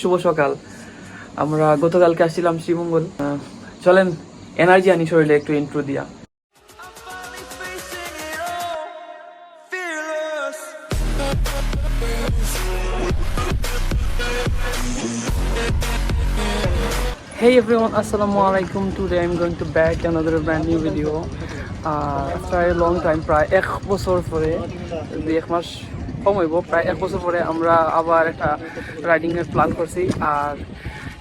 শুভ সকাল। আমরা গতকালকে আসছিলাম শ্রীমঙ্গল। চলেন এনার্জি আনি শরীরে একটু ইন্ট্রো দিয়া। হেই এভরিওয়ান আসসালামু আলাইকুম। To I am going to back another brand new video প্রায় লং টাইম প্রায় এক বছর পরে দু এক মাস কম হইব, প্রায় এক বছর পরে আমরা আবার একটা রাইডিং এর প্ল্যান করছি আর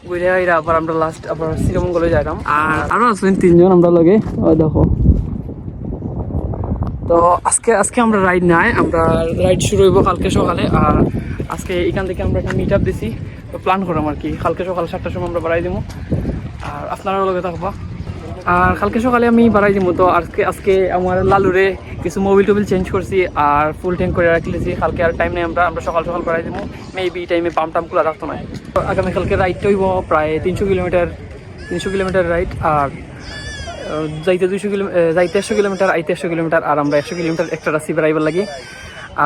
ঘুরে আইরা আবার আমরা লাস্ট আবার শ্রীমঙ্গলে যাইলাম আর আরও আছেন তিনজন আমরা লগে দেখো। তো আজকে আজকে আমরা রাইড নাই, আমরা রাইড শুরু হইব কালকে সকালে আর আজকে এখান থেকে আমরা একটা মিট আপ দিছি। তো প্ল্যান করলাম আর কি, কালকে সকাল সাতটার সময় আমরা বাড়াই দিব আর আপনারা লগে থাকবা। আর কালকে সকালে আমি বাড়াই দিব তো আজকে আজকে আমার লালুরে কিছু মোবিল টোবিল চেঞ্জ করছি আর ফুল ট্যাঙ্ক করে রাখলেছি কালকে আর টাইম নেই, আমরা আমরা সকাল সকাল বাড়াই দিব মেবি টাইমে পাম্প টাম খোলা রাখতো না। আগামীকালকে রাইডটা হইব প্রায় তিনশো কিলোমিটার তিনশো কিলোমিটার রাইড আর যাইতে দুইশো কিলো যাইতে একশো কিলোমিটার, আইতে একশো কিলোমিটার আর আমরা একশো কিলোমিটার একটা রাস্তি বেড়াইবার লাগি।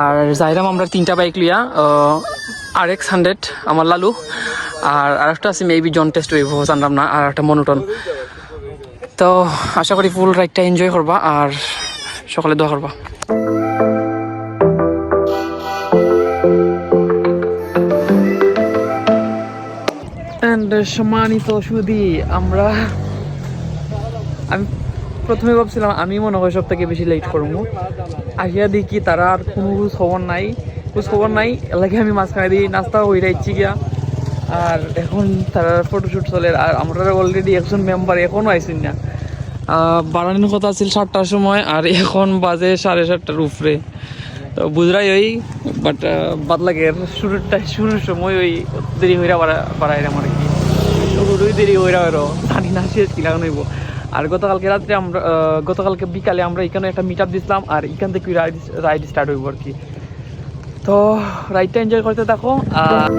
আর যাইরাম, আমরা তিনটা বাইক লিয়া আর এক্স হান্ড্রেড আমার লালু। আর আরেকটা আছে মেবি জন টেস্ট হইব, জানলাম না। আর একটা মনোটন তো আশা করি ফুল রাইডটা এনজয় করবা আর সকালে দোয়া করবা। অ্যান্ড সম্মানিত সুদি আমরা আমি প্রথমে ভাবছিলাম আমি মনে হয় সব থেকে বেশি লেট করব। আসিয়া দেখি তারা আর কোনো খবর নাই। খোঁজ খবর নাই, এলাকে আমি মাঝখানে দিই নাস্তা হয়ে যাচ্ছি গিয়া। আর এখন তারা ফটোশ্যুট চলে, আর আমরা অলরেডি একজন মেম্বার এখনও আইসিন না। বাড়ানোর কথা ছিল সাতটার সময় আর এখন বাজে সাড়ে সাতটার উপরে। তো বুঝরাই ওই বাট বাদ লাগে শুরুটা শুরুর সময় ওই দেরি হইরা বাড়া বাড়াই আমার কি। শুরুই দেরি হইরা হইরো জানি না শেষ কি লাগানো হইব। আর গতকালকে রাত্রে আমরা গতকালকে বিকালে আমরা এখানে একটা মিট আপ দিছিলাম আর এখান থেকে রাইড রাইড স্টার্ট হইব আর কি। তো রাইডটা এনজয় করতে থাকো আর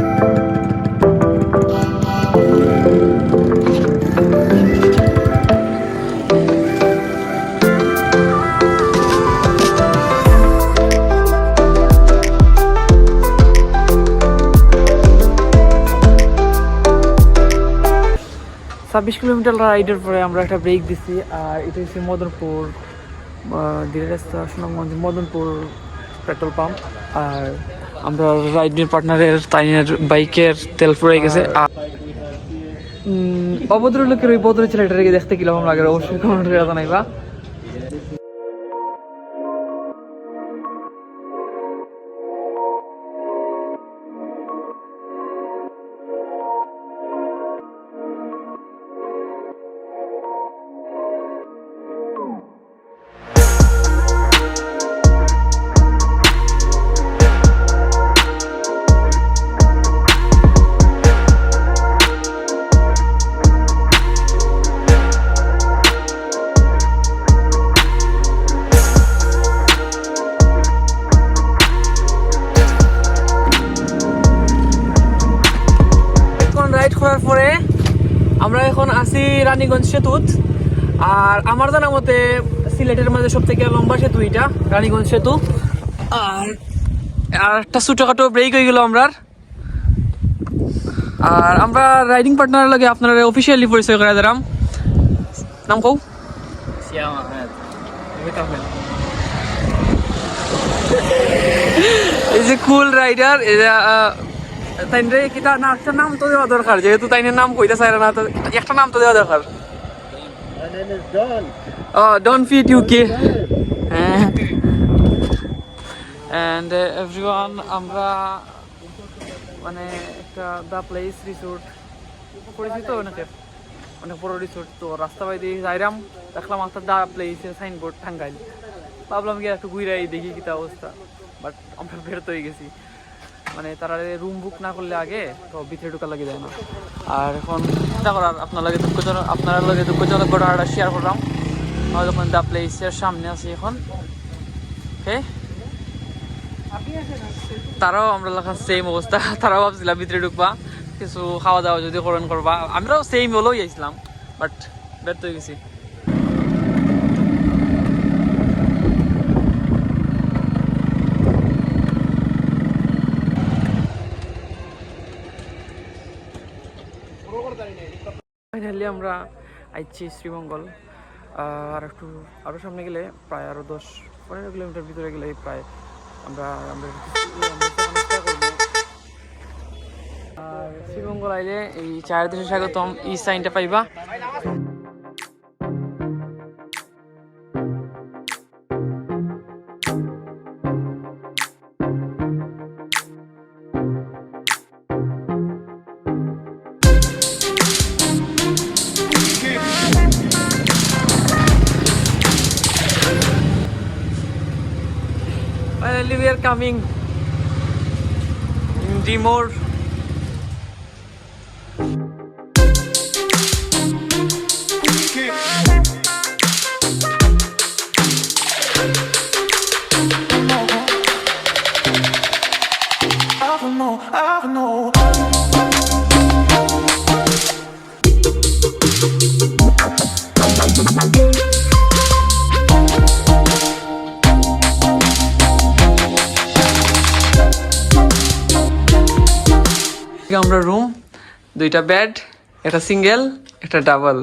ছাব্বিশ কিলোমিটার রাইডের পরে আমরা একটা ব্রেক দিছি আর এটা হচ্ছে মদনপুর দিলের সুনামগঞ্জ মদনপুর পেট্রোল পাম্প আর আমরা রাইডের পার্টনারের তাইনের বাইকের তেল ফুরে গেছে আর অভদ্র লোকের ওই ভদ্র ছেলেটাকে দেখতে কীরকম লাগে অবশ্যই কমেন্ট করে জানাইবা। রানীগঞ্জ সেতুত। আর আমার জানা মতে সিলেটের মাঝে সব থেকে লম্বা সেতু এটা রানীগঞ্জ সেতু। আর আর একটা ছোটখাটো ব্রেক হয়ে গেল আমরা আর আমরা রাইডিং পার্টনারের লাগে আপনারা অফিসিয়ালি পরিচয় করে দিলাম। নাম কও? এই যে কুল রাইডার তাইনরে কিটা না একটা নাম তো দেওয়া দরকার যেহেতু তাইনের নাম কইতে চাই না তো একটা নাম তো দেওয়া দরকার. ও don't fit UK and everyone আমরা মানে একটা দ্য প্লেস রিসোর্ট পরিচিত অনেকের অনেক। বড় রিসোর্ট তো রাস্তা বাই দিয়ে যাইরাম দেখলাম একটা দ্য প্লেসের সাইনবোর্ড টাঙ্গাইল। ভাবলাম কি একটু ঘুরাই দেখি কিতা অবস্থা বাট আমরা বেরোতে হয়ে গেছি। মানে তারা রুম বুক না করলে আগে, তো ভিতরে ঢোকা লাগে যায় না। আর এখন চিন্তা করার আপনার লাগে দুঃখজনক, আপনার লাগে দুঃখজনক ঘটনাটা শেয়ার করলাম। আমরা যখন দ্য প্লেসের সামনে আছি এখন ওকে তারাও আমরা লেখা সেম অবস্থা, তারাও ভাবছিলাম ভিতরে ঢুকবা, কিছু খাওয়া দাওয়া যদি করেন করবা। আমরাও সেম হলেও আইছিলাম বাট ব্যর্থ হয়ে গেছি। আমরা আইছি শ্রীমঙ্গল আর একটু আরও সামনে গেলে প্রায় আরও দশ পনেরো কিলোমিটার ভিতরে গেলে প্রায় আমরা আমরা শ্রীমঙ্গল আইলে এই চার দেশে স্বাগতম, ই সাইনটা পাইবা। coming in the more I know, I know. আমরা রুম দুইটা বেড একটা সিঙ্গেল একটা ডাবল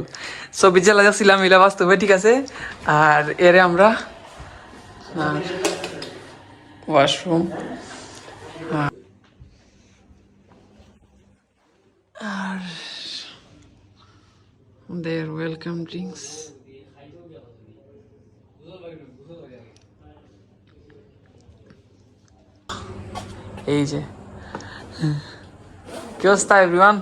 ছবি জেলা যাচ্ছিলাম এলা বাস্তবে, ঠিক আছে? আর এরে আমরা ওয়াশরুম আর দেয়ার ওয়েলকাম ড্রিঙ্কস এই যে কি অবস্থা এভরিওয়ান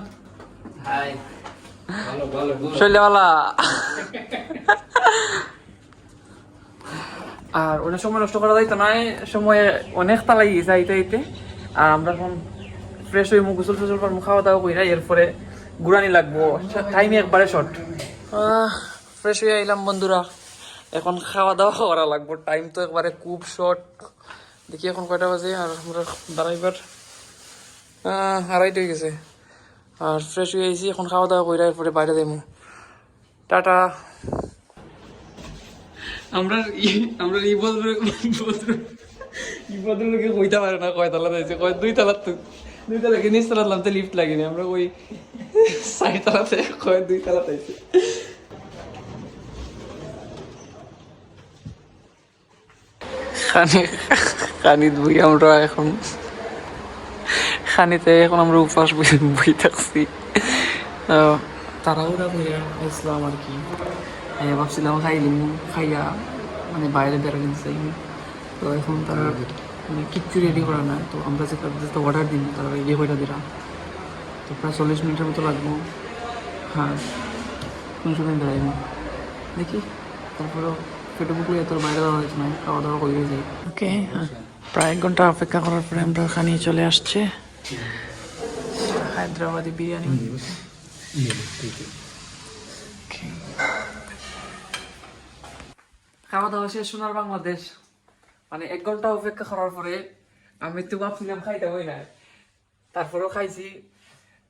শৈলবালা আর অনেক সময় নষ্ট করা যাইতো না সময় অনেক তালাই গেছে আইতে আইতে আর আমরা এখন ফ্রেশ হয়ে মুখ গোসল টোসল করব খাওয়া দাওয়া করি এরপরে ঘুরানি লাগবো। টাইমে একবারে শর্ট ফ্রেশ হয়ে আইলাম বন্ধুরা। এখন খাওয়া দাওয়া করা লাগবো। টাইম তো একবারে খুব শর্ট দেখি এখন কয়টা বাজে আর আমরা দাঁড়াইবার। আড়াইটা হয়ে গেছে। আর ফ্রেশ হয়ে আইছি এখন খাওয়া দাওয়া করে এরপরে বাইরে দেবো টাটা। আমরা আমরা এই ভদ্র এই ভদ্রলোকে কইতে পারে না কয় তালা দিয়েছে কয় দুই তালা তো দুই তালা কি নিচ তালা নামতে লিফট লাগেনি আমরা ওই সাইড তালাতে কয় দুই তালা পাইছে খানি খানি দুই আমরা এখন। খানিতে এখন আমরা উপাস বই থাকছি তাড়াহুড়া করে ইসলাম আর কি। ভাবছিলাম খাইলিম খাইয়া মানে বাইরে বেরোতে চাই তো এখন তারা মানে কিচ্ছু রেডি করা না তো আমরা যে তাদের অর্ডার দিন তারা ইয়ে করে দিলাম। তো প্রায় চল্লিশ মিনিটের মতো লাগবো। হ্যাঁ কোন সময় বেড়াইব দেখি, তারপরেও পেটে পুকুরে তোর বাইরে দেওয়া হয়েছে না, খাওয়া দাওয়া করে যাই। ওকে প্রায় এক ঘণ্টা অপেক্ষা করার পরে আমরা ওখানে চলে আসছে। হায়দ্রাবাদি বিরিয়ানি? Okay. খাওয়া দাওয়া শেষ সোনার বাংলাদেশ। মানে এক ঘণ্টা অপেক্ষা করার পরে আমি তো ভাবছিলাম খাইতে হই না তারপরেও খাইছি।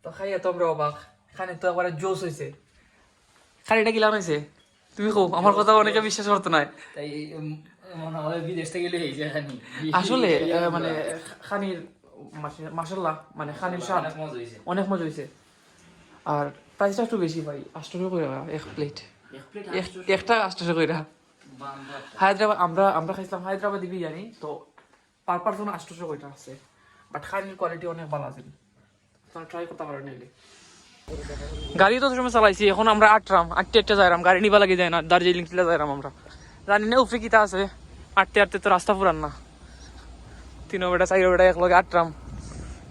তো খাইয়া তো আমরা অবাক। খানে তো একবারে জোশ হয়েছে খানিটা কিলাম হয়েছে তুমি কো আমার কথা অনেকে বিশ্বাস করতো না তাই মনে হয় বিদেশ থেকে আসলে মানে খানির মাসাল্লাহ মানে খানির স্বাদ। অনেক মজা হয়েছে আর প্রাইসটা একটু বেশি ভাই আটশোশো করে এক প্লেট এক একটা আটশোশো করে হায়দ্রাবাদ আমরা আমরা খাইছিলাম হায়দ্রাবাদি বিরিয়ানি তো পার পার্সন আটশোশো কয়টা আছে। বাট খানির কোয়ালিটি অনেক ভালো আছে। তোমরা ট্রাই করতে পারো নিলে। গাড়ি তো সময় চালাইছি এখন আমরা আটরাম আটটে আটটে যাইরাম গাড়ি নিবা লাগে যায় না দার্জিলিং টিলা যাইরাম আমরা। জানি না উফরে কিতা আছে। আটতে আটতে তো রাস্তা পুরান না। তিনো বেটা চাইরো বেটা এক লগে আটরাম।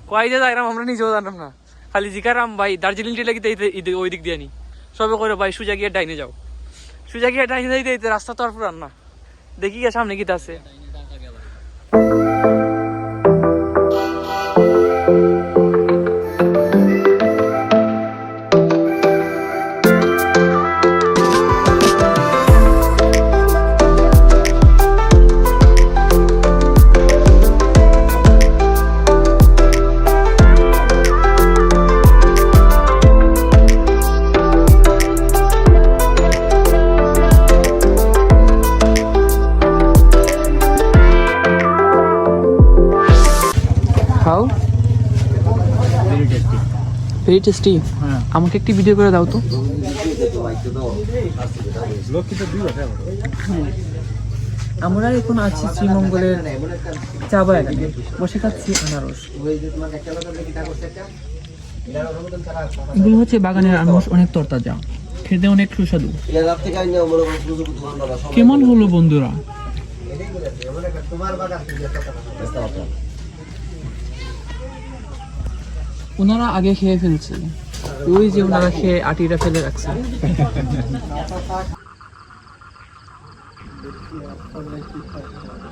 কয় যে যাইরাম, আমরা নিজেও জানাম না। খালি জিকারাম ভাই, দার্জিলিং টিলা কিতে ওই দিক দিয়ে নি সবে করে ভাই, সুজা গিয়ে ডাইনে যাও। সুজা গিয়ে ডাইনে যাইতে রাস্তা তো আর পুরান না। দেখি গিয়ে সামনে কিতা আছে। ভেরি টেস্টি আমাকে একটি ভিডিও করে দাও তো। আমরা এখন আছি শ্রীমঙ্গলের চা বাগানে। বসে খাচ্ছি আনারস। এগুলো হচ্ছে বাগানের আনারস, অনেক তরতাজা। খেতে অনেক সুস্বাদু। কেমন হলো বন্ধুরা? ওনারা আগে খেয়ে ফেলছে। ওই যে ওনারা খেয়ে আটিটা ফেলে রাখছে।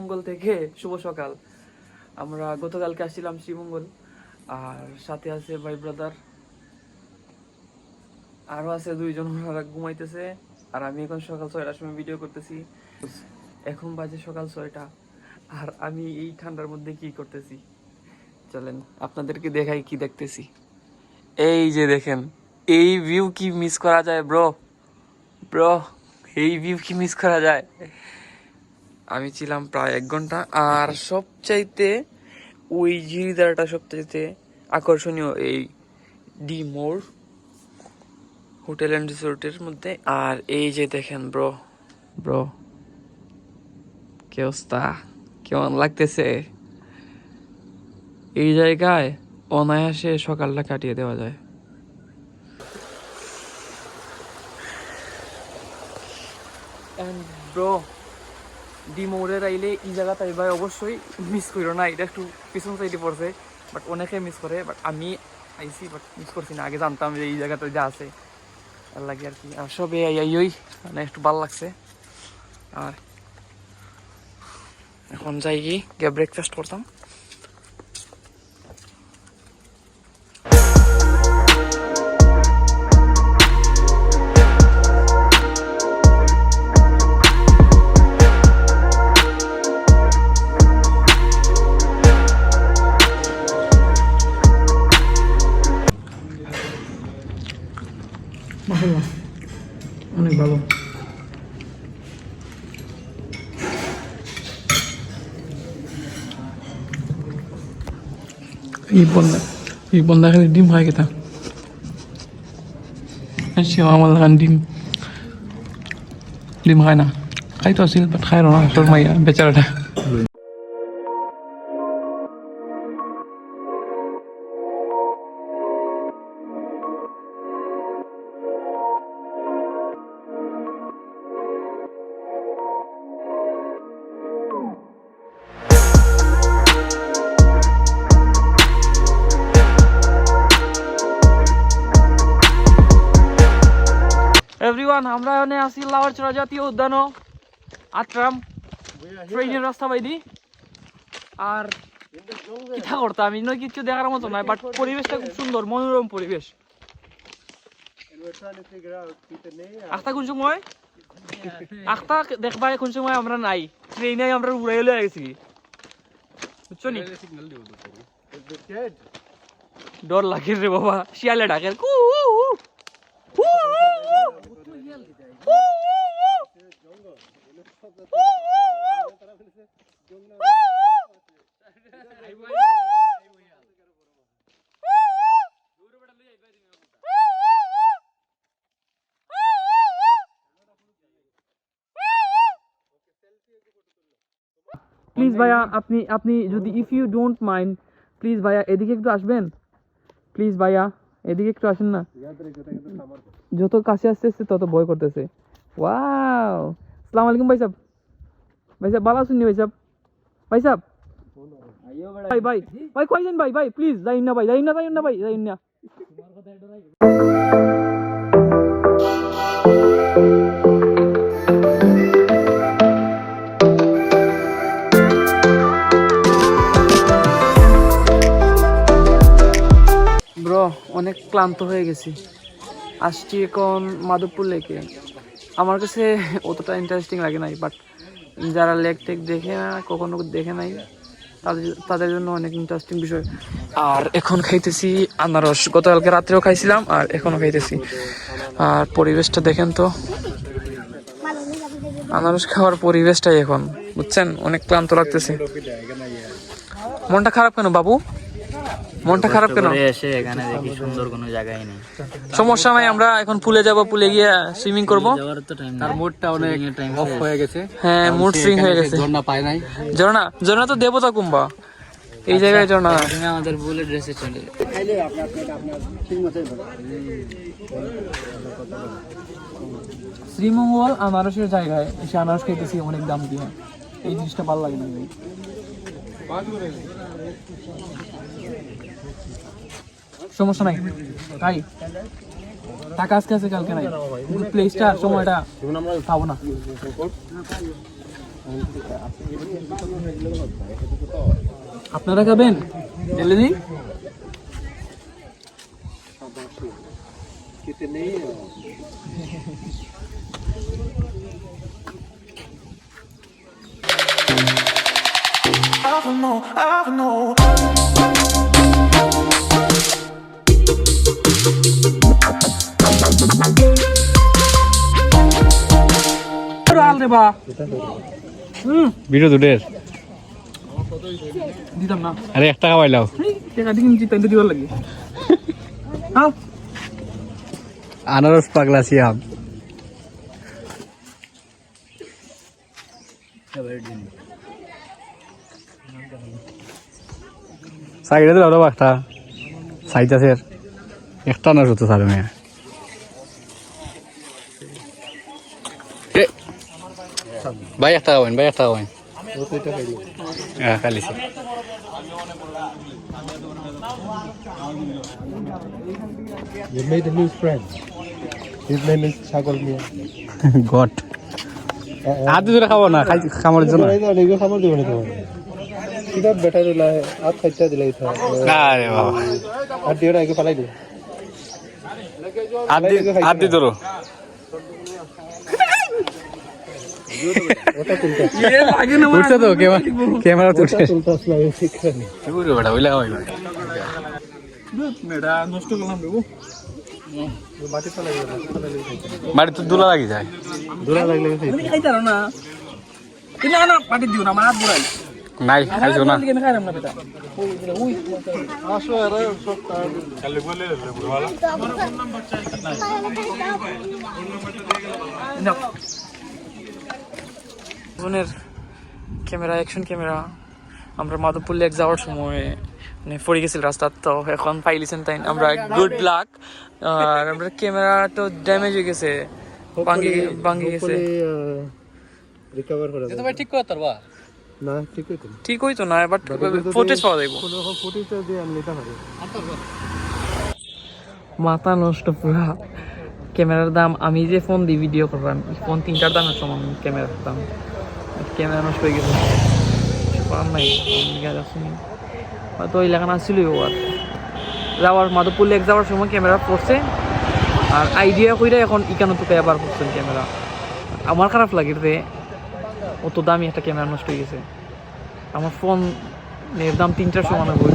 শ্রীমঙ্গল থেকে, শুভ সকাল। আমরা গতকালকে আসছিলাম শ্রীমঙ্গল, আর সাথে আছে ভাই ব্রাদার আরও আছে দুইজন ঘুমাইতেছে, আর আমি এখন সকাল ছয়টার সময় ভিডিও করতেছি। এখন বাজে সকাল ছয়টা, আর আমি এই ঠান্ডার মধ্যে কি করতেছি? চলেন, আপনাদেরকে দেখাই কি দেখতেছি। এই যে দেখেন, এই ভিউ কি মিস করা যায় ব্রো ব্রো এই ভিউ কি মিস করা যায়? আমি ছিলাম প্রায় এক ঘণ্টা। আর সবচাইতে ওই জিরিদারটা সবচাইতে আকর্ষণীয় এই ডি মোর হোটেল অ্যান্ড রিসোর্টের মধ্যে। আর এই যে দেখেন ব্রো ব্রো কি অবস্থা? কেমন লাগতেছে? এই জায়গায় অনায়াসে সকালটা কাটিয়ে দেওয়া যায়। ব্রো ডিমোরের আইলে এই জায়গাটা এবার অবশ্যই মিস করো না, এটা একটু পিছন সাইডে পড়ছে বাট অনেকে মিস করে বাট আমি আইসি বাট মিস করছি না। আগে জানতাম যে এই জায়গাটা যা আছে আর লাগে আর কি। আর সবে আইই মানে একটু ভালো লাগছে। আর এখন যাই গিয়ে ব্রেকফাস্ট করতাম। এই বন্ধা এই বন্ধা খালি ডিম হয় কেতা সে আমার লাগান ডিম। ডিম খায় না। খাই তো আছিল বাট খাই না তোর মাইয়া বেচারাটা এভরিওয়ান আমরা এখানে আছি লাওয়ারচড়া জাতীয় উদ্যান আটরাম ট্রেনের রাস্তা বাইদি। আর কিথা করতাম, আমি নয় কিছু দেখার মতো নয় বাট পরিবেশটা খুব সুন্দর, মনোরম পরিবেশ। আখতা কোন সময়? আখতা দেখবা কোন সময় আমরা নাই। ট্রেনে আমরা উড়াই লয়ে গেছি। বুঝছ নি? ডর লাগে রে বাবা, শিয়ালে ডাকে কু। প্লিজ ভাইয়া আপনি আপনি যদি if you don't mind please ভাইয়া এদিকে একটু আসবেন প্লিজ ভাইয়া এদিকে একটু আসেন না যত কাছে আসতে আসতে তত ভয় করতেছে। ওয়াও আসসালামু আলাইকুম ভাই সাহেব ভাই সাহেব ভালো আছেন নি ভাই সাহেব ভাই সাহেব ভাই ভাই ভাই কই ভাই? ভাই প্লিজ যাইন না ভাই, যাইন না যাইন না ভাই, যাইন না। ব্রো অনেক ক্লান্ত হয়ে গেছি। আসছি এখন মাধবপুর লেকে। আমার কাছে অতটা ইন্টারেস্টিং লাগে নাই বাট যারা লেক টেক দেখে না, কখনো দেখে নাই, তাদের তাদের জন্য অনেক ইন্টারেস্টিং বিষয়। আর এখন খাইতেছি আনারস। গতকালকে রাত্রেও খাইছিলাম, আর এখনও খাইতেছি। আর পরিবেশটা দেখেন তো। আনারস খাওয়ার পরিবেশটাই এখন, বুঝছেন? অনেক ক্লান্ত লাগতেছে। মনটা খারাপ কেন, বাবু? মনটা খারাপ কেন? এসে এখানে দেখি সুন্দর কোনো জায়গায় নেই। সমস্যা নাই আমরা এখন পুলে যাব পুলে গিয়ে সুইমিং করব। তার মুডটা অনেক টাইম অফ হয়ে গেছে। হ্যাঁ মুড সুইং হয়ে গেছে। ঝর্ণা পায় নাই। ঝর্ণা ঝর্ণা তো দেবতা কুম্বা। এই জায়গায় ঝর্ণা। তুমি আমাদের বুলেট ড্রেসে চলে শ্রীমঙ্গল আনারসের জায়গায় এসে আনারস খেতেছি অনেক দাম দিয়ে। এই জিনিসটা ভালো লাগে না। ভাই সমস্যা নাই। তাই টাকা আজকে আছে কালকে নাই। প্লেসটা সময়টা পাবো না। আপনারা খাবেন? দিই। I don't know, I don't know. Video দুটের দিতাম না। আরে এক টাকা পাইলাও টাকা দিবার লাগে। হ্যাঁ। আনারস পাগলা সিয়াম। সাইডে দিলাম একটা সাইড আছে একটা আনারস হতো সারে মেয়ে। ভাই একটা খাবেন ভাই একটা খাবেন হ্যাঁ খালি You made a new friend. His name is Chagol Mia. গট আর দুটো খাব না খাই খামার জন্য। খাবার দেবো না তোমার কিতাব বেটার দিলা আপ খাইতে দিলা আরে বাবা। আর দিওরা একে পালাই দিও। আর দি আর দি ধরো লাগে না উঠছে তো ক্যামেরা ক্যামেরা তো উঠছে চলতে আসলে আমি ঠিক করি কি করবে নষ্ট করলাম মাটি পালাই দিও বাড়ি তো দুলা লাগি যায়। দূরা লাগলে খাইতার না। তুমি না না পাটি দিও না আমার বুড়াই নাই খাইছো না। না ফোনের ক্যামেরা অ্যাকশন ক্যামেরা। আমরা মাধবপুর লেক যাওয়ার সময় মানে পড়ে গেছিল রাস্তা তো এখন পাইলিছেন তাই আমরা গুড লাক আর আমরা ক্যামেরা তো ড্যামেজ হয়ে গেছে ভাঙ্গি ভাঙ্গি গেছে। রিকভার করা যাবে। ভাই ঠিক করে তারবা না ঠিক আছে ঠিক হইতো না বাট ফুটেজ পাওয়া যাইব। কোনো দিয়ে আমি নিতে পারি। মাথা নষ্ট পুরা। ক্যামেরার দাম আমি যে ফোন দিয়ে ভিডিও করলাম ফোন তিনটার দামের সমান ক্যামেরার দাম। ক্যামেরা নষ্ট হয়ে গেছে। কিছু করার নাই, আমি আসেনি হয়তো ওই লেখানো ছিল আর। যাওয়ার, মাধবপুর লেক যাওয়ার সময় ক্যামেরা পড়ছে। আর আইডিয়া কইরা এখন ইকানো তো আবার করছেন ক্যামেরা আমার খারাপ লাগে রে। অত দামি একটা ক্যামেরা নষ্ট হয়ে গেছে। আমার ফোন এর দাম তিনটার সমান হবে ওই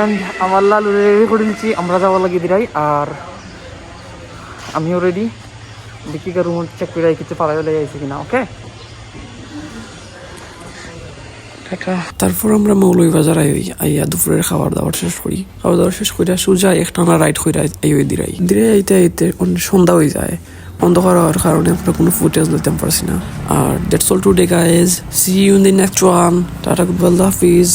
অ্যান্ড আমার লাল রেডি করে দিচ্ছি। আমরা যাওয়ার লাগিয়ে দিরাই আর আমিও রেডি দেখি রুম চেক করে কিছু পালাই হলে আইসি কিনা ওকে তারপর আমরা মৌলভীবাজার আই আইয়া দুপুরের খাবার দাবার শেষ করি। খাওয়া দাওয়া শেষ করিয়া সোজা একটানা রাইড আই ওই দিরাই দিরে আইতে আইতে সন্ধ্যা হয়ে যায়। অন্ধকার হওয়ার কারণে আমরা কোনো ফুটেজ নিতে পারছি না। আর that's all today guys see you in the next one tata good Hafiz